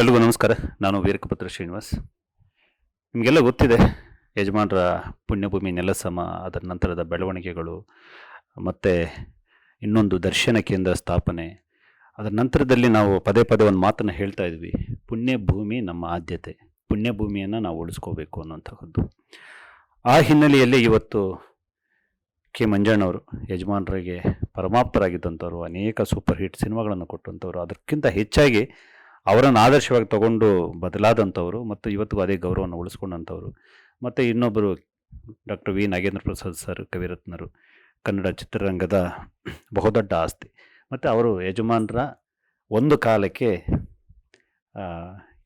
ಎಲ್ರಿಗೂ ನಮಸ್ಕಾರ. ನಾನು ವೀರಕಪುತ್ರ ಶ್ರೀನಿವಾಸ್. ನಿಮಗೆಲ್ಲ ಗೊತ್ತಿದೆ, ಯಜಮಾನರ ಪುಣ್ಯಭೂಮಿ ನೆಲಸಮ, ಅದರ ನಂತರದ ಬೆಳವಣಿಗೆಗಳು, ಮತ್ತು ಇನ್ನೊಂದು ದರ್ಶನ ಕೇಂದ್ರ ಸ್ಥಾಪನೆ. ಅದರ ನಂತರದಲ್ಲಿ ನಾವು ಪದೇ ಪದೇ ಒಂದು ಮಾತನ್ನು ಹೇಳ್ತಾ ಇದ್ವಿ. ಪುಣ್ಯಭೂಮಿ ನಮ್ಮ ಆದ್ಯತೆ. ಪುಣ್ಯಭೂಮಿಯನ್ನು ನಾವು ಉಳಿಸ್ಕೋಬೇಕು ಅನ್ನುವಂಥದ್ದು ಆ ಹಿನ್ನೆಲೆಯಲ್ಲಿ ಇವತ್ತು ಕೆ. ಮಂಜಣ್ಣವರು ಯಜಮಾನರಿಗೆ ಪರಮಾಪ್ತರಾಗಿದ್ದಂಥವ್ರು, ಅನೇಕ ಸೂಪರ್ ಹಿಟ್ ಸಿನಿಮಾಗಳನ್ನು ಕೊಟ್ಟಂಥವ್ರು, ಅದಕ್ಕಿಂತ ಹೆಚ್ಚಾಗಿ ಅವರನ್ನು ಆದರ್ಶವಾಗಿ ತಗೊಂಡು ಬದಲಾದಂಥವ್ರು ಮತ್ತು ಇವತ್ತಿಗೂ ಅದೇ ಗೌರವವನ್ನು ಉಳಿಸ್ಕೊಂಡಂಥವ್ರು. ಮತ್ತು ಇನ್ನೊಬ್ಬರು doctor V. Nagendra Prasad sir, ಕವಿರತ್ನರು, Kannada ಚಿತ್ರರಂಗದ ಬಹುದೊಡ್ಡ ಆಸ್ತಿ. ಮತ್ತು ಅವರು ಯಜಮಾನರ ಒಂದು ಕಾಲಕ್ಕೆ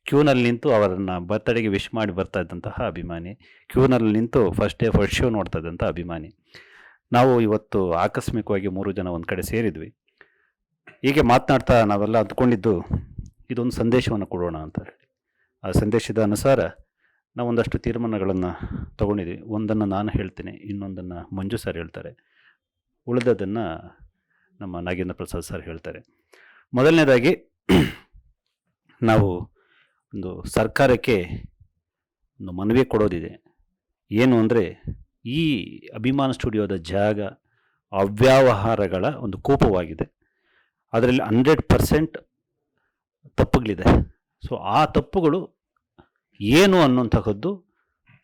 ಕ್ಯೂನಲ್ಲಿ ನಿಂತು ಅವರನ್ನು ಬರ್ತಡೆಗೆ ವಿಶ್ ಮಾಡಿ ಬರ್ತಾ ಇದ್ದಂತಹ ಅಭಿಮಾನಿ, ಕ್ಯೂನಲ್ಲಿ ನಿಂತು ಫಸ್ಟ್ ಡೇ ಫಸ್ಟ್ ಶೋ ನೋಡ್ತಾ ಇದ್ದಂಥ ಅಭಿಮಾನಿ. ನಾವು ಇವತ್ತು ಆಕಸ್ಮಿಕವಾಗಿ ಮೂರು ಜನ ಒಂದು ಕಡೆ ಸೇರಿದ್ವಿ. ಹೀಗೆ ಮಾತನಾಡ್ತಾ ನಾವೆಲ್ಲ ಅಂದ್ಕೊಂಡಿದ್ದು ಇದೊಂದು ಸಂದೇಶವನ್ನು ಕೊಡೋಣ ಅಂತ ಹೇಳಿ. ಆ ಸಂದೇಶದ ಅನುಸಾರ ನಾವು ಒಂದಷ್ಟು ತೀರ್ಮಾನಗಳನ್ನು ತಗೊಂಡಿದ್ದೀವಿ. ಒಂದನ್ನು ನಾನು ಹೇಳ್ತೀನಿ, ಇನ್ನೊಂದನ್ನು ಮಂಜು ಸರ್ ಹೇಳ್ತಾರೆ. ಉಳಿದದನ್ನು ನಮ್ಮ ನಾಗೇಂದ್ರ ಪ್ರಸಾದ್ ಸರ್ ಹೇಳ್ತಾರೆ. ಮೊದಲನೇದಾಗಿ ನಾವು ಒಂದು ಸರ್ಕಾರಕ್ಕೆ ಒಂದು ಮನವಿ ಕೊಡೋದಿದೆ. ಏನು ಅಂದರೆ ಈ ಅಭಿಮಾನ ಸ್ಟುಡಿಯೋದ ಜಾಗ ಅವ್ಯವಹಾರಗಳ ಒಂದು ಕೂಪವಾಗಿದೆ. ಅದರಲ್ಲಿ ಹಂಡ್ರೆಡ್ ಪರ್ಸೆಂಟ್ ತಪ್ಪುಗಳಿದೆ. ಸೊ ಆ ತಪ್ಪುಗಳು ಏನು ಅನ್ನುವಂತಹದ್ದು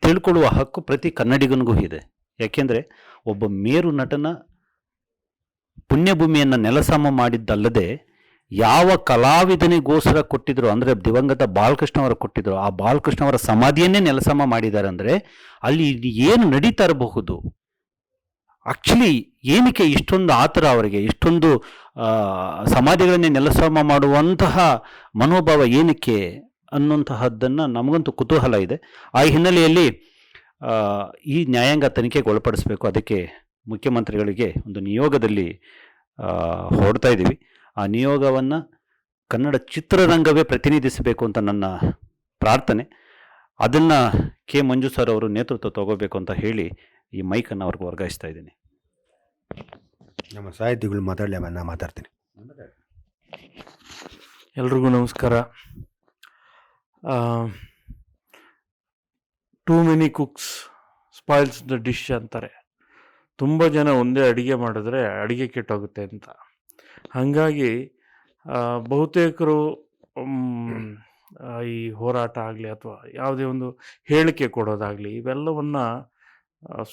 ತಿಳ್ಕೊಳ್ಳುವ ಹಕ್ಕು ಪ್ರತಿ ಕನ್ನಡಿಗನಿಗೂ ಇದೆ. ಯಾಕೆಂದರೆ, ಒಬ್ಬ ಮೇರು ನಟನ ಪುಣ್ಯಭೂಮಿಯನ್ನು ನೆಲಸಮ ಮಾಡಿದ್ದಲ್ಲದೆ, ಯಾವ ಕಲಾವಿದನಿಗೋಸ್ಕರ ಕೊಟ್ಟಿದ್ರು, ಅಂದರೆ ದಿವಂಗತ ಬಾಲಕೃಷ್ಣವರ ಕೊಟ್ಟಿದ್ರು, ಆ ಬಾಲಕೃಷ್ಣವರ ಸಮಾಧಿಯನ್ನೇ ನೆಲಸಮ ಮಾಡಿದ್ದಾರೆ ಅಂದರೆ, ಅಲ್ಲಿ ಏನು ನಡೀತಾ ಇರಬಹುದು? ಆಕ್ಚುಲಿ ಏನಕ್ಕೆ ಇಷ್ಟೊಂದು ಆತರ ಅವರಿಗೆ, ಇಷ್ಟೊಂದು ಸಮಾಧಿಗಳನ್ನೇ ನೆಲಸಮ ಮಾಡುವಂತಹ ಮನೋಭಾವ ಏನಕ್ಕೆ ಅನ್ನುವಂತಹದ್ದನ್ನು ನಮಗಂತೂ ಕುತೂಹಲ ಇದೆ. ಆ ಹಿನ್ನೆಲೆಯಲ್ಲಿ ಈ ನ್ಯಾಯಾಂಗ ತನಿಖೆಗೆ ಒಳಪಡಿಸಬೇಕು. ಅದಕ್ಕೆ ಮುಖ್ಯಮಂತ್ರಿಗಳಿಗೆ ಒಂದು ನಿಯೋಗದಲ್ಲಿ ಹೊರಡ್ತಾ ಇದ್ದೀವಿ. ಆ ನಿಯೋಗವನ್ನು ಕನ್ನಡ ಚಿತ್ರರಂಗವೇ ಪ್ರತಿನಿಧಿಸಬೇಕು ಅಂತ ನನ್ನ ಪ್ರಾರ್ಥನೆ. ಅದನ್ನು ಕೆ ಮಂಜು ಸರ್ ಅವರು ನೇತೃತ್ವ ತಗೋಬೇಕು ಅಂತ ಹೇಳಿ ಈ ಮೈಕನ್ನು ಅವ್ರಿಗೆ ವರ್ಗಾಯಿಸ್ತಾ ಇದ್ದೀನಿ. ನಮ್ಮ ಸಾಹಿತಿಗಳು ಮಾತಾಡಲಿ ನಾನು ಮಾತಾಡ್ತೀನಿ. ಎಲ್ರಿಗೂ ನಮಸ್ಕಾರ. Too many cooks spoils the dish ಅಂತಾರೆ. ತುಂಬ ಜನ ಒಂದೇ ಅಡುಗೆ ಮಾಡಿದ್ರೆ ಅಡುಗೆ ಕೆಟ್ಟೋಗುತ್ತೆ ಅಂತ. ಹಾಗಾಗಿ ಬಹುತೇಕರು ಈ ಹೋರಾಟ ಆಗಲಿ ಅಥವಾ ಯಾವುದೇ ಒಂದು ಹೇಳಿಕೆ ಕೊಡೋದಾಗಲಿ ಇವೆಲ್ಲವನ್ನು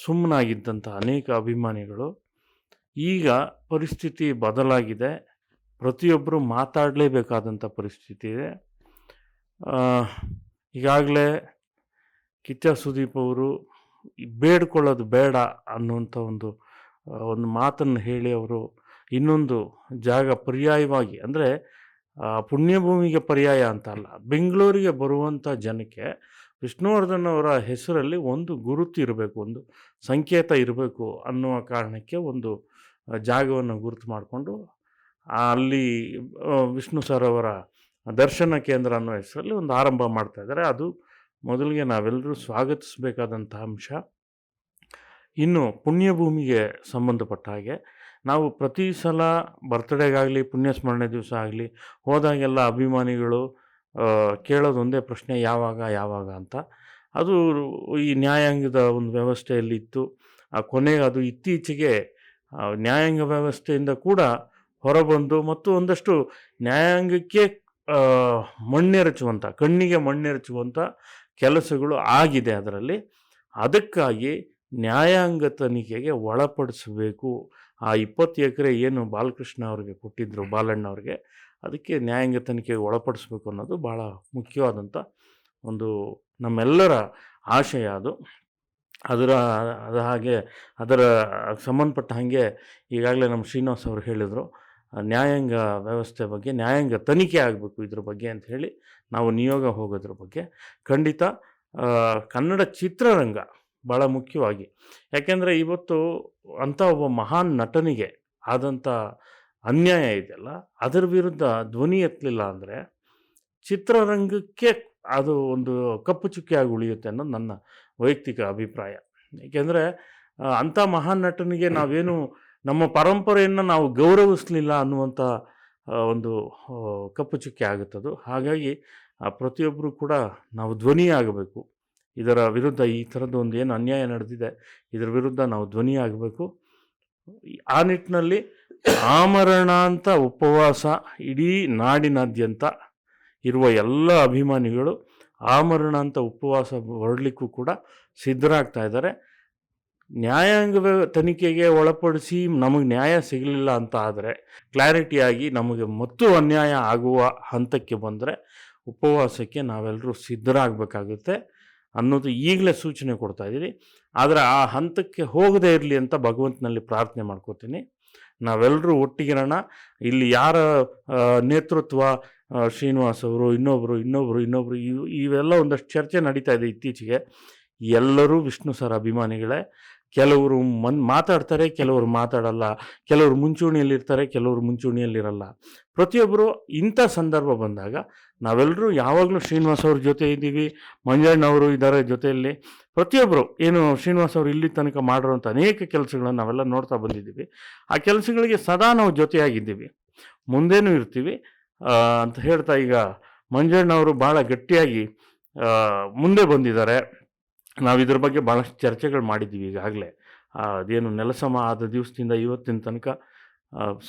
ಸುಮ್ಮನಾಗಿದ್ದಂಥ ಅನೇಕ ಅಭಿಮಾನಿಗಳು ಈಗ ಪರಿಸ್ಥಿತಿ ಬದಲಾಗಿದೆ. ಪ್ರತಿಯೊಬ್ಬರು ಮಾತಾಡಲೇಬೇಕಾದಂಥ ಪರಿಸ್ಥಿತಿ ಇದೆ. ಈಗಾಗಲೇ ಕಿಚ್ಚ ಸುದೀಪ್ ಅವರು ಬೇಡ್ಕೊಳ್ಳೋದು ಬೇಡ ಅನ್ನುವಂಥ ಒಂದು ಒಂದು ಮಾತನ್ನು ಹೇಳಿ ಅವರು ಇನ್ನೊಂದು ಜಾಗ ಪರ್ಯಾಯವಾಗಿ, ಅಂದರೆ ಪುಣ್ಯಭೂಮಿಗೆ ಪರ್ಯಾಯ ಅಂತ ಅಲ್ಲ, ಬೆಂಗಳೂರಿಗೆ ಬರುವಂಥ ಜನಕ್ಕೆ ವಿಷ್ಣುವರ್ಧನ್ ಅವರ ಹೆಸರಲ್ಲಿ ಒಂದು ಗುರುತು ಇರಬೇಕು, ಒಂದು ಸಂಕೇತ ಇರಬೇಕು ಅನ್ನುವ ಕಾರಣಕ್ಕೆ ಒಂದು ಜಾಗವನ್ನು ಗುರುತು ಮಾಡಿಕೊಂಡು ಅಲ್ಲಿ ವಿಷ್ಣು ಸರ್ ಅವರ ದರ್ಶನ ಕೇಂದ್ರ ಅನ್ನೋ ಹೆಸರಲ್ಲಿ ಒಂದು ಆರಂಭ ಮಾಡ್ತಾ ಇದ್ದಾರೆ. ಅದು ಮೊದಲಿಗೆ ನಾವೆಲ್ಲರೂ ಸ್ವಾಗತಿಸಬೇಕಾದಂಥ ಅಂಶ. ಇನ್ನು ಪುಣ್ಯಭೂಮಿಗೆ ಸಂಬಂಧಪಟ್ಟ ಹಾಗೆ ನಾವು ಪ್ರತಿ ಸಲ ಬರ್ತ್ಡೇಗಾಗಲಿ, ಪುಣ್ಯಸ್ಮರಣೆ ದಿವಸ ಆಗಲಿ, ಹೋದಾಗೆಲ್ಲ ಅಭಿಮಾನಿಗಳು ಕೇಳೋದೊಂದೇ ಪ್ರಶ್ನೆ, ಯಾವಾಗ ಯಾವಾಗ ಅಂತ. ಅದು ಈ ನ್ಯಾಯಾಂಗದ ಒಂದು ವ್ಯವಸ್ಥೆಯಲ್ಲಿ ಇತ್ತು. ಆ, ಕೊನೆಗೆ ಅದು ಇತ್ತೀಚೆಗೆ ನ್ಯಾಯಾಂಗ ವ್ಯವಸ್ಥೆಯಿಂದ ಕೂಡ ಹೊರಬಂದು ಮತ್ತು ಒಂದಷ್ಟು ನ್ಯಾಯಾಂಗಕ್ಕೆ ಮಣ್ಣೆರಚುವಂಥ ಕಣ್ಣಿಗೆ ಮಣ್ಣೆರಚುವಂಥ ಕೆಲಸಗಳು ಆಗಿದೆ ಅದರಲ್ಲಿ. ಅದಕ್ಕಾಗಿ ನ್ಯಾಯಾಂಗ ತನಿಖೆಗೆ ಒಳಪಡಿಸಬೇಕು. ಆ ಇಪ್ಪತ್ತು ಎಕರೆ ಏನು ಬಾಲಕೃಷ್ಣ ಅವ್ರಿಗೆ ಕೊಟ್ಟಿದ್ದರು ಬಾಲಣ್ಣ ಅವ್ರಿಗೆ, ಅದಕ್ಕೆ ನ್ಯಾಯಾಂಗ ತನಿಖೆಗೆ ಒಳಪಡಿಸ್ಬೇಕು ಅನ್ನೋದು ಭಾಳ ಮುಖ್ಯವಾದಂಥ ಒಂದು ನಮ್ಮೆಲ್ಲರ ಆಶಯ ಅದು. ಅದರ, ಅದ ಹಾಗೆ ಅದರ ಸಂಬಂಧಪಟ್ಟ ಹಾಗೆ ಈಗಾಗಲೇ ನಮ್ಮ ಶ್ರೀನಿವಾಸ್ ಅವರು ಹೇಳಿದರು, ನ್ಯಾಯಾಂಗ ವ್ಯವಸ್ಥೆ ಬಗ್ಗೆ, ನ್ಯಾಯಾಂಗ ತನಿಖೆ ಆಗಬೇಕು ಇದ್ರ ಬಗ್ಗೆ ಅಂತ ಹೇಳಿ ನಾವು ನಿಯೋಗ ಹೋಗೋದ್ರ ಬಗ್ಗೆ. ಖಂಡಿತ ಕನ್ನಡ ಚಿತ್ರರಂಗ ಭಾಳ ಮುಖ್ಯವಾಗಿ. ಯಾಕೆಂದರೆ ಇವತ್ತು ಅಂಥ ಒಬ್ಬ ಮಹಾನ್ ನಟನಿಗೆ ಆದಂಥ ಅನ್ಯಾಯ ಇದೆಯಲ್ಲ, ಅದರ ವಿರುದ್ಧ ಧ್ವನಿ ಎತ್ತಲಿಲ್ಲ ಅಂದರೆ ಚಿತ್ರರಂಗಕ್ಕೆ ಅದು ಒಂದು ಕಪ್ಪು ಚುಕ್ಕಿಯಾಗಿ ಉಳಿಯುತ್ತೆ ಅನ್ನೋದು ನನ್ನ ವೈಯಕ್ತಿಕ ಅಭಿಪ್ರಾಯ. ಏಕೆಂದರೆ ಅಂಥ ಮಹಾನ್ ನಟನಿಗೆ ನಾವೇನು ನಮ್ಮ ಪರಂಪರೆಯನ್ನು ನಾವು ಗೌರವಿಸಲಿಲ್ಲ ಅನ್ನುವಂಥ ಒಂದು ಕಪ್ಪು ಚುಕ್ಕೆ ಆಗುತ್ತದು. ಹಾಗಾಗಿ ಪ್ರತಿಯೊಬ್ಬರು ಕೂಡ ನಾವು ಧ್ವನಿ ಆಗಬೇಕು ಇದರ ವಿರುದ್ಧ ಈ ಥರದ್ದು ಒಂದು ಏನು ಅನ್ಯಾಯ ನಡೆದಿದೆ, ಇದರ ವಿರುದ್ಧ ನಾವು ಧ್ವನಿ ಆಗಬೇಕು ಆ ನಿಟ್ಟಿನಲ್ಲಿ ಆಮರಣಾಂತ ಉಪವಾಸ ಇಡೀ ನಾಡಿನಾದ್ಯಂತ ಇರುವ ಎಲ್ಲ ಅಭಿಮಾನಿಗಳು ಆಮರಣಾಂತ ಉಪವಾಸ ಹೊರಡಲಿಕ್ಕೂ ಕೂಡ ಸಿದ್ಧರಾಗ್ತಾ ಇದ್ದಾರೆ. ನ್ಯಾಯಾಂಗ ತನಿಖೆಗೆ ಒಳಪಡಿಸಿ ನಮಗೆ ನ್ಯಾಯ ಸಿಗಲಿಲ್ಲ ಅಂತ ಆದರೆ, ಕ್ಲಾರಿಟಿಯಾಗಿ ನಮಗೆ ಮತ್ತು ಅನ್ಯಾಯ ಆಗುವ ಹಂತಕ್ಕೆ ಬಂದರೆ ಉಪವಾಸಕ್ಕೆ ನಾವೆಲ್ಲರೂ ಸಿದ್ಧರಾಗಬೇಕಾಗುತ್ತೆ ಅನ್ನೋದು ಈಗಲೇ ಸೂಚನೆ ಕೊಡ್ತಾ ಇದ್ದೀನಿ ಆದರೆ ಆ ಹಂತಕ್ಕೆ ಹೋಗದೇ ಇರಲಿ ಅಂತ ಭಗವಂತನಲ್ಲಿ ಪ್ರಾರ್ಥನೆ ಮಾಡ್ಕೋತೀನಿ. ನಾವೆಲ್ಲರೂ ಒಟ್ಟಿಗಿರೋಣ. ಇಲ್ಲಿ ಯಾರ ನೇತೃತ್ವ ಶ್ರೀನಿವಾಸ್ ಅವರು ಇನ್ನೊಬ್ಬರು ಇನ್ನೊಬ್ಬರು ಇನ್ನೊಬ್ಬರು ಇವು, ಇವೆಲ್ಲ ಒಂದಷ್ಟು ಚರ್ಚೆ ನಡೀತಾ ಇದೆ ಇತ್ತೀಚೆಗೆ. ಎಲ್ಲರೂ ವಿಷ್ಣು ಸರ್ ಅಭಿಮಾನಿಗಳೇ. ಕೆಲವರು ಮನ್, ಮಾತಾಡ್ತಾರೆ, ಕೆಲವರು ಮಾತಾಡಲ್ಲ. ಕೆಲವರು ಮುಂಚೂಣಿಯಲ್ಲಿರ್ತಾರೆ, ಕೆಲವರು ಮುಂಚೂಣಿಯಲ್ಲಿರಲ್ಲ. ಪ್ರತಿಯೊಬ್ಬರು ಇಂಥ ಸಂದರ್ಭ ಬಂದಾಗ ನಾವೆಲ್ಲರೂ ಯಾವಾಗಲೂ ಶ್ರೀನಿವಾಸ ಅವ್ರ ಜೊತೆ ಇದ್ದೀವಿ ಮಂಜಣ್ಣವರು ಇದ್ದಾರೆ ಜೊತೆಯಲ್ಲಿ. ಪ್ರತಿಯೊಬ್ಬರು ಏನು ಶ್ರೀನಿವಾಸ ಅವರು ಇಲ್ಲಿ ತನಕ ಮಾಡಿರೋಂಥ ಅನೇಕ ಕೆಲಸಗಳನ್ನು ನಾವೆಲ್ಲ ನೋಡ್ತಾ ಬಂದಿದ್ದೀವಿ. ಆ ಕೆಲಸಗಳಿಗೆ ಸದಾ ನಾವು ಜೊತೆಯಾಗಿದ್ದೀವಿ. ಮುಂದೇನೂ ಇರ್ತೀವಿ. ಅಂತ ಹೇಳ್ತಾ ಈಗ ಮಂಜಣ್ಣವರು ಭಾಳ ಗಟ್ಟಿಯಾಗಿ ಮುಂದೆ ಬಂದಿದ್ದಾರೆ. ನಾವು ಇದ್ರ ಬಗ್ಗೆ ಭಾಳಷ್ಟು ಚರ್ಚೆಗಳು ಮಾಡಿದ್ದೀವಿ ಈಗಾಗಲೇ. ಅದೇನು ನೆಲಸಮ ಆದ ದಿವಸದಿಂದ ಇವತ್ತಿನ ತನಕ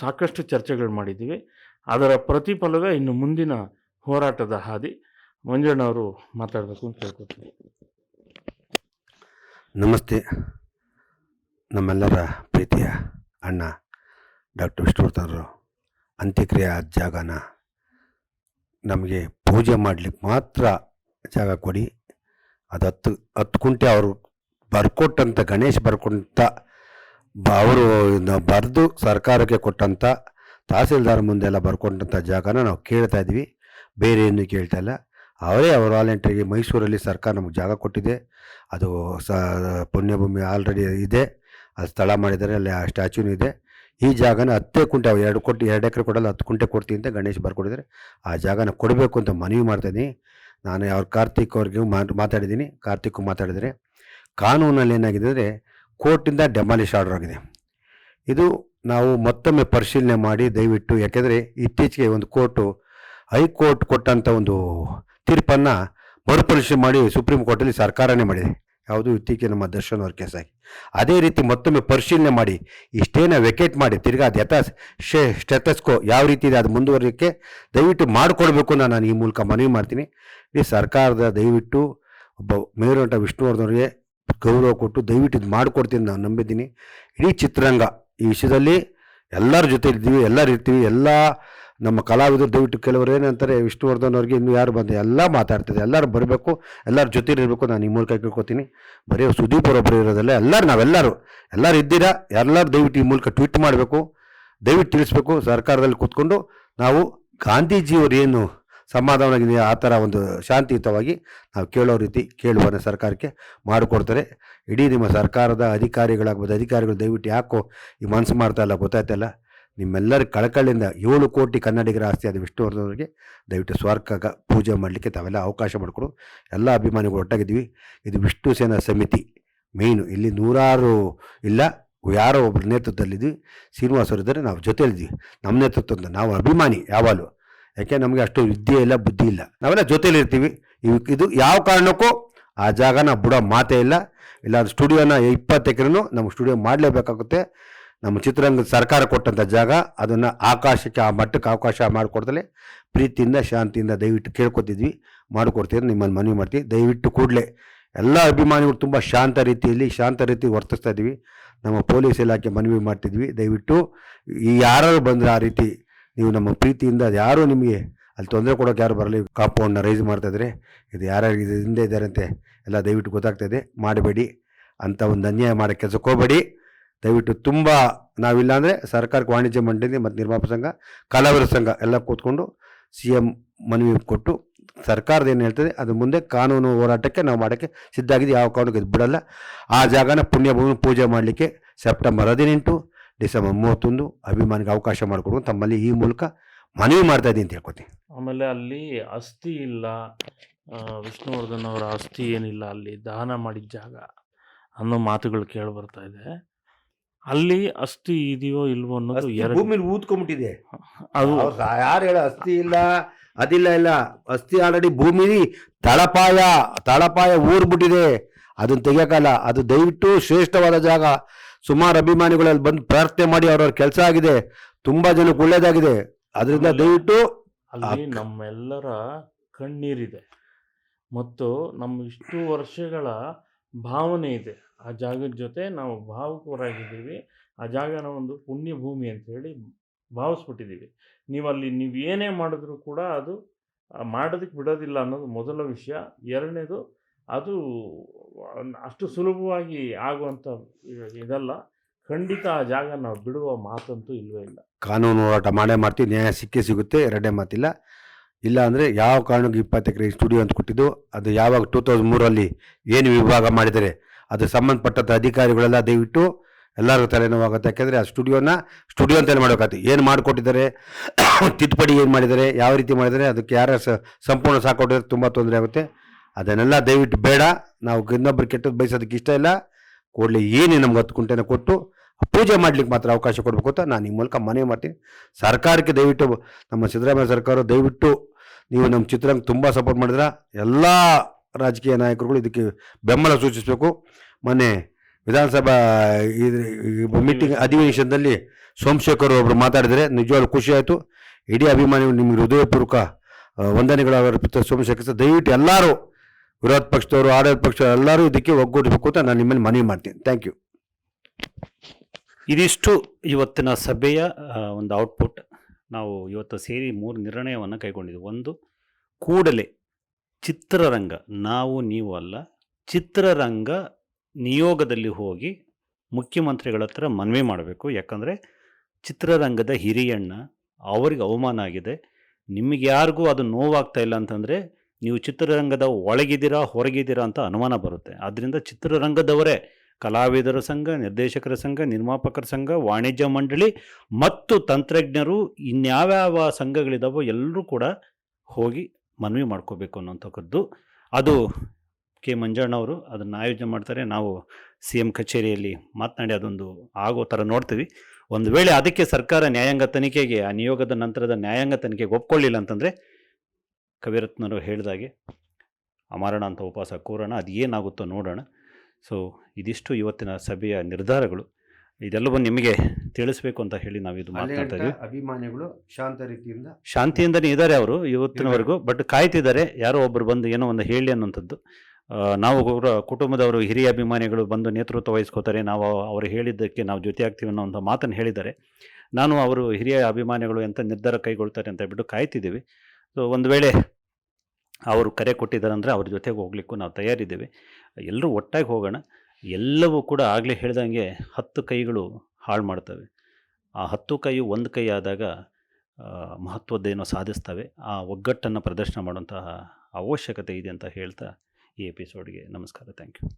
ಸಾಕಷ್ಟು ಚರ್ಚೆಗಳು ಮಾಡಿದ್ದೀವಿ. ಅದರ ಪ್ರತಿಫಲವೇ ಇನ್ನು ಮುಂದಿನ ಹೋರಾಟದ ಹಾದಿ. ಮಂಜಣ್ಣವರು ಮಾತಾಡಬೇಕು ಅಂತ ಕೇಳ್ಕೊತೀನಿ ನಮಸ್ತೆ. ನಮ್ಮೆಲ್ಲರ ಪ್ರೀತಿಯ ಅಣ್ಣ ಡಾಕ್ಟರ್ ವಿಷ್ಣುವರ್ಧನರು ಅಂತ್ಯಕ್ರಿಯೆ ಜಾಗನ ನಮಗೆ ಪೂಜೆ ಮಾಡಲಿಕ್ಕೆ ಮಾತ್ರ ಜಾಗ ಕೊಡಿ. ಅದು ಹತ್ತು ಹತ್ತು ಕುಂಟೆ ಅವರು ಬರ್ಕೊಟ್ಟಂಥ ಗಣೇಶ್ ಬರ್ಕೊಂತ ಬ ಅವರು ಬರೆದು ಸರ್ಕಾರಕ್ಕೆ ಕೊಟ್ಟಂಥ ತಹಸೀಲ್ದಾರ್ ಮುಂದೆಲ್ಲ ಬರ್ಕೊಂಡಂಥ ಜಾಗನ ನಾವು ಕೇಳ್ತಾ ಇದ್ವಿ. ಬೇರೆ ಏನು ಕೇಳ್ತಾ ಇಲ್ಲ. ಅವರೇ ಅವ್ರ ವಾಲೆಂಟರಿಗೆ ಮೈಸೂರಲ್ಲಿ ಸರ್ಕಾರ ನಮಗೆ ಜಾಗ ಕೊಟ್ಟಿದೆ. ಅದು ಸ ಪುಣ್ಯಭೂಮಿ ಆಲ್ರೆಡಿ ಇದೆ. ಅದು ಸ್ಥಳ ಮಾಡಿದ್ದಾರೆ. ಅಲ್ಲಿ ಆ ಸ್ಟ್ಯಾಚ್ಯೂನೂ ಇದೆ. ಈ ಜಾಗನ ಹತ್ತೇ ಕುಂಟೆ ಎರಡು ಕೊಟ್ಟು, ಎರಡು ಎಕರೆ ಕೊಡಲ್ಲ, ಹತ್ತು ಕುಂಟೆ ಕೊಡ್ತೀನಿ ಅಂತ ಗಣೇಶ್ ಬರ್ಕೊಡಿದ್ರೆ ಆ ಜಾಗನ ಕೊಡಬೇಕು ಅಂತ ಮನವಿ ಮಾಡ್ತಾಯಿದ್ದೀನಿ. ನಾನು ಅವ್ರ ಕಾರ್ತಿಕ್ ಅವ್ರಿಗೆ ಮಾತ್- ಮಾತಾಡಿದ್ದೀನಿ. ಕಾರ್ತಿಕ್ ಮಾತಾಡಿದರೆ ಕಾನೂನಲ್ಲಿ ಏನಾಗಿದೆ ಅಂದರೆ ಕೋರ್ಟಿಂದ ಡೆಮಾಲಿಷ್ ಆರ್ಡರ್ ಆಗಿದೆ. ಇದು ನಾವು ಮತ್ತೊಮ್ಮೆ ಪರಿಶೀಲನೆ ಮಾಡಿ ದಯವಿಟ್ಟು, ಯಾಕೆಂದರೆ ಇತ್ತೀಚೆಗೆ ಒಂದು ಕೋರ್ಟು, ಹೈಕೋರ್ಟ್ ಕೊಟ್ಟಂಥ ಒಂದು ತೀರ್ಪನ್ನು ಮರುಪರಿಶೀಲನೆ ಮಾಡಿ ಸುಪ್ರೀಂ ಕೋರ್ಟಲ್ಲಿ ಸರ್ಕಾರನೇ ಮಾಡಿದೆ. ಯಾವುದು ಇತ್ತೀಚೆ ನಮ್ಮ ದರ್ಶನ್ ಅವ್ರ ಅದೇ ರೀತಿ ಮತ್ತೊಮ್ಮೆ ಪರಿಶೀಲನೆ ಮಾಡಿ, ಇಷ್ಟೇನ ವೆಕೇಟ್ ಮಾಡಿ, ತಿರ್ಗಾ ಅದು ಯಥಾ ಶೇ ಸ್ಟೆಟಸ್ಕೋ ಯಾವ ರೀತಿ ಇದೆ ಅದು ಮುಂದುವರಿಯೋಕ್ಕೆ ದಯವಿಟ್ಟು ಮಾಡಿಕೊಡ್ಬೇಕು ಅಂತ ನಾನು ಈ ಮೂಲಕ ಮನವಿ ಮಾಡ್ತೀನಿ. ಈ ಸರ್ಕಾರದ ದಯವಿಟ್ಟು ಒಬ್ಬ ಮೇರುನಟ ವಿಷ್ಣುವರ್ಧನವ್ರಿಗೆ ಗೌರವ ಕೊಟ್ಟು ದಯವಿಟ್ಟು ಇದು ಮಾಡಿಕೊಡ್ತೀನಿ ನಾನು ನಂಬಿದ್ದೀನಿ. ಇಡೀ ಚಿತ್ರರಂಗ ಈ ವಿಷಯದಲ್ಲಿ ಎಲ್ಲರ ಜೊತೆ ಇರ್ತೀವಿ ಎಲ್ಲರೂ ಇರ್ತೀವಿ, ಎಲ್ಲ ನಮ್ಮ ಕಲಾವಿದರು ದಯವಿಟ್ಟು ಕೆಲವರು ಏನಂತಾರೆ, ವಿಷ್ಣುವರ್ಧನ್ ಅವ್ರಿಗೆ ಇನ್ನು ಯಾರು ಬಂದೆ ಎಲ್ಲ ಮಾತಾಡ್ತಿದ್ದೆ ಎಲ್ಲರೂ ಬರಬೇಕು, ಎಲ್ಲರ ಇರಬೇಕು ನಾನು ಈ ಮೂಲಕ ಕೇಳ್ಕೊತೀನಿ. ಬರೀ ಸುದೀಪ್ ಅವರೊಬ್ಬರು ಇರೋದಲ್ಲ, ಎಲ್ಲರೂ ನಾವೆಲ್ಲರೂ, ಎಲ್ಲರೂ ಇದ್ದೀರಾ? ಎಲ್ಲರೂ ದಯವಿಟ್ಟು ಈ ಮೂಲಕ ಟ್ವೀಟ್ ಮಾಡಬೇಕು, ದಯವಿಟ್ಟು ತಿಳಿಸ್ಬೇಕು, ಸರ್ಕಾರದಲ್ಲಿ ಕೂತ್ಕೊಂಡು ನಾವು ಗಾಂಧೀಜಿಯವರು ಏನು ಸಮಾಧಾನವಾಗಿ ಆ ಥರ ಒಂದು ಶಾಂತಿಯುತವಾಗಿ ನಾವು ಕೇಳೋ ರೀತಿ ಕೇಳುವನ್ನ ಸರ್ಕಾರಕ್ಕೆ ಮಾಡಿಕೊಡ್ತಾರೆ. ಇಡೀ ನಿಮ್ಮ ಸರ್ಕಾರದ ಅಧಿಕಾರಿಗಳಾಗ್ಬೋದು, ಅಧಿಕಾರಿಗಳು ದಯವಿಟ್ಟು ಯಾಕೋ ಈ ಮನಸ್ಸು ಮಾಡ್ತಾ ಇಲ್ಲ ಗೊತ್ತಾಯ್ತಲ್ಲ ನಿಮ್ಮೆಲ್ಲರ ಕಳಕಳಿಂದ ಏಳು ಕೋಟಿ ಕನ್ನಡಿಗರ ಆಸ್ತಿ ಅದು ವಿಷ್ಣುವರ್ಧನವರಿಗೆ ದಯವಿಟ್ಟು ಸ್ವಾರ್ಕ ಪೂಜೆ ಮಾಡಲಿಕ್ಕೆ ತಾವೆಲ್ಲ ಅವಕಾಶ ಮಾಡಿಕೊಡು. ಎಲ್ಲ ಅಭಿಮಾನಿಗಳು ಒಟ್ಟಾಗಿದ್ದೀವಿ. ಇದು ವಿಷ್ಣು ಸೇನಾ ಸಮಿತಿ. ಮೇಯ್ನು. ಇಲ್ಲಿ ನೂರಾರು ಇಲ್ಲ, ಯಾರೋ ಒಬ್ಬರ ನೇತೃತ್ವದಲ್ಲಿದ್ವಿ ಶ್ರೀನಿವಾಸ್ ಅವರಿದ್ದರೆ ನಾವು ಜೊತೆಯಲ್ಲಿದ್ದೀವಿ. ನಮ್ಮ ನೇತೃತ್ವದಿಂದ ನಾವು ಅಭಿಮಾನಿ ಯಾವಾಗಲೂ. ಯಾಕೆ? ನಮಗೆ ಅಷ್ಟು ವಿದ್ಯೆ ಇಲ್ಲ, ಬುದ್ಧಿ ಇಲ್ಲ. ನಾವೆಲ್ಲ ಜೊತೆಲಿರ್ತೀವಿ ಇವ್- ಇದು ಯಾವ ಕಾರಣಕ್ಕೂ ಆ ಜಾಗನ ಬಿಡೋ ಮಾತೇ ಇಲ್ಲ. ಇಲ್ಲ ಸ್ಟುಡಿಯೋನ ಇಪ್ಪತ್ತು ಎಕರೆನೂ ನಮ್ಮ ಸ್ಟುಡಿಯೋ ಮಾಡಲೇಬೇಕಾಗುತ್ತೆ. ನಮ್ಮ ಚಿತ್ರರಂಗದ ಸರ್ಕಾರ ಕೊಟ್ಟಂಥ ಜಾಗ, ಅದನ್ನು ಆಕಾಶಕ್ಕೆ ಆ ಮಟ್ಟಕ್ಕೆ ಅವಕಾಶ ಮಾಡಿಕೊಡ್ದಲೆ ಪ್ರೀತಿಯಿಂದ, ಶಾಂತಿಯಿಂದ ದಯವಿಟ್ಟು ಕೇಳ್ಕೊತಿದ್ವಿ ಮಾಡಿಕೊಡ್ತೀವಿ ನಿಮ್ಮನ್ನು ಮನವಿ ಮಾಡ್ತೀವಿ. ದಯವಿಟ್ಟು ಕೂಡಲೇ ಎಲ್ಲ ಅಭಿಮಾನಿಗಳು ತುಂಬ ಶಾಂತ ರೀತಿಯಲ್ಲಿ, ಶಾಂತ ರೀತಿ ವರ್ತಿಸ್ತಾ ಇದ್ದೀವಿ. ನಮ್ಮ ಪೊಲೀಸ್ ಇಲಾಖೆ ಮನವಿ ಮಾಡ್ತಿದ್ವಿ. ದಯವಿಟ್ಟು ಈ ಯಾರು ಬಂದರೆ ಆ ರೀತಿ ನೀವು ನಮ್ಮ ಪ್ರೀತಿಯಿಂದ ಯಾರೂ ನಿಮಗೆ ಅಲ್ಲಿ ತೊಂದರೆ ಕೊಡೋಕೆ ಯಾರು ಬರಲಿ, ಕಾಂಪೌಂಡ್ನ ರೈಸ್ ಮಾಡ್ತಾಯಿದ್ರೆ ಇದು ಯಾರ್ಯಾರು ಇದು ಹಿಂದೆ ಇದ್ದಾರಂತೆ ಎಲ್ಲ ದಯವಿಟ್ಟು ಗೊತ್ತಾಗ್ತದೆ ಮಾಡಬೇಡಿ. ಅಂತ ಒಂದು ಅನ್ಯಾಯ ಮಾಡೋ ಕೆಲಸಕ್ಕೆ ಹೋಗಬೇಡಿ. ದಯವಿಟ್ಟು ತುಂಬ ನಾವಿಲ್ಲ ಅಂದರೆ ಸರ್ಕಾರಕ್ಕೆ ವಾಣಿಜ್ಯ ಮಂಡಳಿ ಮತ್ತು ನಿರ್ಮಾಪಕ ಸಂಘ ಕಲಾವಿದರ ಸಂಘ ಎಲ್ಲ ಕೂತ್ಕೊಂಡು ಸಿ ಎಂ ಮನವಿ ಕೊಟ್ಟು ಸರ್ಕಾರದ ಏನು ಹೇಳ್ತದೆ, ಅದು ಮುಂದೆ ಕಾನೂನು ಹೋರಾಟಕ್ಕೆ ನಾವು ಮಾಡೋಕ್ಕೆ ಸಿದ್ಧ ಆಗಿದೆ ಯಾವ ಕಾರಣಕ್ಕೆ ಇದು ಬಿಡಲ್ಲ. ಆ ಜಾಗನ ಪುಣ್ಯಭೂಮಿ ಪೂಜೆ ಮಾಡಲಿಕ್ಕೆ ಸೆಪ್ಟೆಂಬರ್ ಹದಿನೆಂಟು, ಡಿಸೆಂಬರ್ ಮೂವತ್ತೊಂದು ಅಭಿಮಾನಿಗೆ ಅವಕಾಶ ಮಾಡಿಕೊಡು ತಮ್ಮಲ್ಲಿ ಈ ಮೂಲಕ ಮನವಿ ಮಾಡ್ತಾ ಇದ್ದೀನಿ ಅಂತ ಹೇಳ್ಕೊತೀನಿ. ಆಮೇಲೆ ಅಲ್ಲಿ ಅಸ್ಥಿ ಇಲ್ಲ. ವಿಷ್ಣುವರ್ಧನ್ ಅವರ ಅಸ್ಥಿ ಏನಿಲ್ಲ, ಅಲ್ಲಿ ದಾನ ಮಾಡಿದ ಜಾಗ ಅನ್ನೋ ಮಾತುಗಳು ಕೇಳಿ ಬರ್ತಾ ಇದೆ. ಅಲ್ಲಿ ಅಸ್ಥಿ ಇದೆಯೋ ಇಲ್ವೋ ಅನ್ನೋದು ಎರಡು. ಭೂಮಿಲಿ ಊದ್ಕೊಂಬಿಟ್ಟಿದೆ ಅದು ಯಾರು ಹೇಳ ಅಸ್ಥಿ ಇಲ್ಲ ಅದಿಲ್ಲ ಇಲ್ಲ. ಅಸ್ಥಿ ಆಲ್ರೆಡಿ ಭೂಮಿ ತಳಪಾಯ ತಳಪಾಯ ಊರ್ಬಿಟ್ಟಿದೆ. ಅದನ್ನ ತೆಗಿಯಕಲ್ಲ ಅದು ದಯವಿಟ್ಟು ಶ್ರೇಷ್ಠವಾದ ಜಾಗ. ಸುಮಾರು ಅಭಿಮಾನಿಗಳಲ್ಲಿ ಬಂದು ಪ್ರಾರ್ಥನೆ ಮಾಡಿ ಅವ್ರವ್ರ ಕೆಲಸ ಆಗಿದೆ. ತುಂಬಾ ಜನಕ್ಕೆ ಒಳ್ಳೇದಾಗಿದೆ. ಅದರಿಂದ ದಯವಿಟ್ಟು ಅಲ್ಲಿ ನಮ್ಮೆಲ್ಲರ ಕಣ್ಣೀರಿದೆ. ಮತ್ತು ನಮ್ಮ ಇಷ್ಟು ವರ್ಷಗಳ ಭಾವನೆ ಇದೆ. ಆ ಜಾಗದ ಜೊತೆ ನಾವು ಭಾವುಕರಾಗಿದ್ದೀವಿ. ಆ ಜಾಗನ ಒಂದು ಪುಣ್ಯ ಭೂಮಿ ಅಂತ ಹೇಳಿ ಭಾವಿಸ್ಬಿಟ್ಟಿದ್ದೀವಿ. ನೀವು ಅಲ್ಲಿ ನೀವು ಏನೇ ಮಾಡಿದ್ರೂ ಕೂಡ ಅದು ಮಾಡೋದಕ್ಕೆ ಬಿಡೋದಿಲ್ಲ ಅನ್ನೋದು ಮೊದಲ ವಿಷಯ. ಎರಡನೇದು, ಅದು ಅಷ್ಟು ಸುಲಭವಾಗಿ ಆಗುವಂಥ ಇದಲ್ಲ. ಖಂಡಿತ ಆ ಜಾಗ ನಾವು ಬಿಡುವ ಮಾತಂತೂ ಇಲ್ಲವೇ ಇಲ್ಲ. ಕಾನೂನು ಹೋರಾಟ ಮಾಡೇ ಮಾಡ್ತೀವಿ. ನ್ಯಾಯ ಸಿಕ್ಕೇ ಸಿಗುತ್ತೆ. ಎರಡೇ ಮಾತಿಲ್ಲ. ಇಲ್ಲ ಅಂದರೆ ಯಾವ ಕಾರಣಕ್ಕೆ ಇಪ್ಪತ್ತು ಎಕರೆ ಸ್ಟುಡಿಯೋ ಅಂತ ಕೊಟ್ಟಿದ್ದು, ಅದು ಯಾವಾಗ ಟೂ ತೌಸಂಡ್ ಮೂರಲ್ಲಿ ಏನು ವಿಭಾಗ ಮಾಡಿದರೆ ಅದು ಸಂಬಂಧಪಟ್ಟಂಥ ಅಧಿಕಾರಿಗಳೆಲ್ಲ ದಯವಿಟ್ಟು ಎಲ್ಲರಿಗೂ ತಲೆನೋವಾಗುತ್ತೆ. ಯಾಕೆಂದರೆ ಆ ಸ್ಟುಡಿಯೋನ, ಸ್ಟುಡಿಯೋ ಅಂತಲೇ ಮಾಡೋಕ್ಕಾಗ್ತದೆ ಏನು ಮಾಡಿಕೊಟ್ಟಿದ್ದಾರೆ, ತಿದ್ದುಪಡಿ ಏನು ಮಾಡಿದ್ದಾರೆ, ಯಾವ ರೀತಿ ಮಾಡಿದ್ದಾರೆ, ಅದಕ್ಕೆ ಯಾರ ಸಂಪೂರ್ಣ ಸಾಕೊಟ್ಟಿದ್ರೆ ತುಂಬ ತೊಂದರೆ ಆಗುತ್ತೆ. ಅದನ್ನೆಲ್ಲ ದಯವಿಟ್ಟು ಬೇಡ. ನಾವು ಇನ್ನೊಬ್ಬರು ಕೆಟ್ಟದ್ದು ಬಯಸೋದಕ್ಕೆ ಇಷ್ಟ ಇಲ್ಲ. ಕೂಡಲೇ ಏನೇ ನಮ್ಗೆ ಹತ್ತು ಕುಂಟೆನ ಕೊಟ್ಟು ಪೂಜೆ ಮಾಡ್ಲಿಕ್ಕೆ ಮಾತ್ರ ಅವಕಾಶ ಕೊಡಬೇಕು ಅಂತ ನಾನು ಈ ಮೂಲಕ ಮನವಿ ಮಾಡ್ತೀನಿ. ಸರ್ಕಾರಕ್ಕೆ ದಯವಿಟ್ಟು, ನಮ್ಮ ಸಿದ್ದರಾಮಯ್ಯ ಸರ್ಕಾರ ದಯವಿಟ್ಟು ನೀವು ನಮ್ಮ ಚಿತ್ರರಂಗ ತುಂಬ ಸಪೋರ್ಟ್ ಮಾಡಿದ್ರ ಎಲ್ಲ ರಾಜಕೀಯ ನಾಯಕರುಗಳು ಇದಕ್ಕೆ ಬೆಂಬಲ ಸೂಚಿಸಬೇಕು. ಮೊನ್ನೆ ವಿಧಾನಸಭಾ ಮೀಟಿಂಗ್ ಅಧಿವೇಶನದಲ್ಲಿ ಸೋಮಶೇಖರ್ ಒಬ್ಬರು ಮಾತಾಡಿದರೆ ನಿಜವಾಗ್ಲೂ ಖುಷಿ ಆಯಿತು. ಇಡೀ ಅಭಿಮಾನಿಗಳು ನಿಮಗೆ ಹೃದಯಪೂರ್ವಕ ವಂದನೆಗಳು ಅರ್ಪಿತ ಸೋಮಶೇಖರ್ ಸರ್. ದಯವಿಟ್ಟು ಎಲ್ಲರೂ ವಿರೋಧ ಪಕ್ಷದವರು, ಆಡಳಿತ ಪಕ್ಷದವರು ಎಲ್ಲರೂ ಇದಕ್ಕೆ ಒಗ್ಗೂಡಬೇಕು ಅಂತ ನಾನು ನಿಮ್ಮಲ್ಲಿ ಮನವಿ ಮಾಡ್ತೀನಿ. ಥ್ಯಾಂಕ್ ಯು ಇದಿಷ್ಟು ಇವತ್ತಿನ ಸಭೆಯ ಒಂದು ಔಟ್ಪುಟ್ ನಾವು ಇವತ್ತು ಸೇರಿ ಮೂರು ನಿರ್ಣಯವನ್ನು ಕೈಗೊಂಡಿದ್ದೀವಿ ಒಂದು, ಕೂಡಲೇ ಚಿತ್ರರಂಗ, ನಾವು, ನೀವು ಅಲ್ಲ. ಚಿತ್ರರಂಗ ನಿಯೋಗದಲ್ಲಿ ಹೋಗಿ ಮುಖ್ಯಮಂತ್ರಿಗಳ ಹತ್ರ ಮನವಿ ಮಾಡಬೇಕು. ಯಾಕಂದರೆ ಚಿತ್ರರಂಗದ ಹಿರಿಯಣ್ಣ ಅವರಿಗೆ ಅವಮಾನ ಆಗಿದೆ. ನಿಮಗೆ ಯಾರಿಗೂ ಅದು ನೋವಾಗ್ತಾ ಇಲ್ಲ ಅಂತಂದರೆ ನೀವು ಚಿತ್ರರಂಗದ ಒಳಗಿದ್ದೀರಾ, ಹೊರಗಿದ್ದೀರಾ ಅಂತ ಅನುಮಾನ ಬರುತ್ತೆ. ಆದ್ದರಿಂದ ಚಿತ್ರರಂಗದವರೇ, ಕಲಾವಿದರ ಸಂಘ, ನಿರ್ದೇಶಕರ ಸಂಘ, ನಿರ್ಮಾಪಕರ ಸಂಘ, ವಾಣಿಜ್ಯ ಮಂಡಳಿ ಮತ್ತು ತಂತ್ರಜ್ಞರು ಇನ್ಯಾವ್ಯಾವ ಸಂಘಗಳಿದಾವೋ ಎಲ್ಲರೂ ಕೂಡ ಹೋಗಿ ಮನವಿ ಮಾಡ್ಕೋಬೇಕು ಅನ್ನೋಂಥದ್ದು ಅದು ಕೆ. ಮಂಜಣ್ಣವರು ಅದನ್ನು ಆಯೋಜನೆ ಮಾಡ್ತಾರೆ. ನಾವು ಸಿ ಎಂ ಕಚೇರಿಯಲ್ಲಿ ಮಾತನಾಡಿ ಅದೊಂದು ಆಗೋ ಥರ ನೋಡ್ತೀವಿ. ಒಂದು ವೇಳೆ ಅದಕ್ಕೆ ಸರ್ಕಾರ ನ್ಯಾಯಾಂಗ ತನಿಖೆಗೆ, ಆ ನಿಯೋಗದ ನಂತರದ ನ್ಯಾಯಾಂಗ ತನಿಖೆಗೆ ಒಪ್ಕೊಳ್ಳಿಲ್ಲ ಅಂತಂದರೆ ಕವಿರತ್ನರು ಹೇಳಿದಾಗೆ ಅಮರಣ ಅಂತ ಉಪವಾಸ ಕೂರೋಣ ಅದು ಏನಾಗುತ್ತೋ ನೋಡೋಣ. ಸೊ ಇದಿಷ್ಟು ಇವತ್ತಿನ ಸಭೆಯ ನಿರ್ಧಾರಗಳು. ಇದೆಲ್ಲವನ್ನು ನಿಮಗೆ ತಿಳಿಸ್ಬೇಕು ಅಂತ ಹೇಳಿ ನಾವು ಇದು ಮಾಡ್ಕೊತಾರೆ ಅಭಿಮಾನಿಗಳು ಶಾಂತ ರೀತಿಯಿಂದ ಶಾಂತಿಯಿಂದನೇ ಇದ್ದಾರೆ ಅವರು ಇವತ್ತಿನವರೆಗೂ ಬಟ್ ಕಾಯ್ತಿದ್ದಾರೆ ಯಾರೋ ಒಬ್ಬರು ಬಂದು ಏನೋ ಒಂದು ಹೇಳಿ ಅನ್ನೋಂಥದ್ದು ನಾವು ಅವರ ಕುಟುಂಬದವರು ಹಿರಿಯ ಅಭಿಮಾನಿಗಳು ಬಂದು ನೇತೃತ್ವ ವಹಿಸ್ಕೋತಾರೆ ನಾವು ಅವರು ಹೇಳಿದ್ದಕ್ಕೆ ನಾವು ಜೊತೆ ಆಗ್ತೀವಿ ಅನ್ನೋ ಒಂದು ಮಾತನ್ನು ಹೇಳಿದ್ದಾರೆ. ನಾನು ಅವರು ಹಿರಿಯ ಅಭಿಮಾನಿಗಳು ಎಂಥ ನಿರ್ಧಾರ ಕೈಗೊಳ್ತಾರೆ ಅಂತ ಹೇಳ್ಬಿಟ್ಟು ಕಾಯ್ತಿದ್ದೀವಿ. ಸೊ ಒಂದು ವೇಳೆ ಅವರು ಕರೆ ಕೊಟ್ಟಿದ್ದಾರೆ ಅಂದರೆ ಅವ್ರ ಜೊತೆಗೆ ಹೋಗ್ಲಿಕ್ಕೂ ನಾವು ತಯಾರಿದ್ದೇವೆ. ಎಲ್ಲರೂ ಒಟ್ಟಾಗಿ ಹೋಗೋಣ. ಎಲ್ಲವೂ ಕೂಡ ಆಗಲೇ ಹೇಳ್ದಂಗೆ ಹತ್ತು ಕೈಗಳು ಹಾಳು ಮಾಡ್ತವೆ ಆ ಹತ್ತು ಕೈ ಒಂದು ಕೈ ಆದಾಗ ಮಹತ್ವದ್ದೇನೋ ಸಾಧಿಸ್ತವೆ. ಆ ಒಗ್ಗಟ್ಟನ್ನು ಪ್ರದರ್ಶನ ಮಾಡುವಂತಹ ಅವಶ್ಯಕತೆ ಇದೆ ಅಂತ ಹೇಳ್ತಾ ಈ ಎಪಿಸೋಡ್ಗೆ ನಮಸ್ಕಾರ. Thank you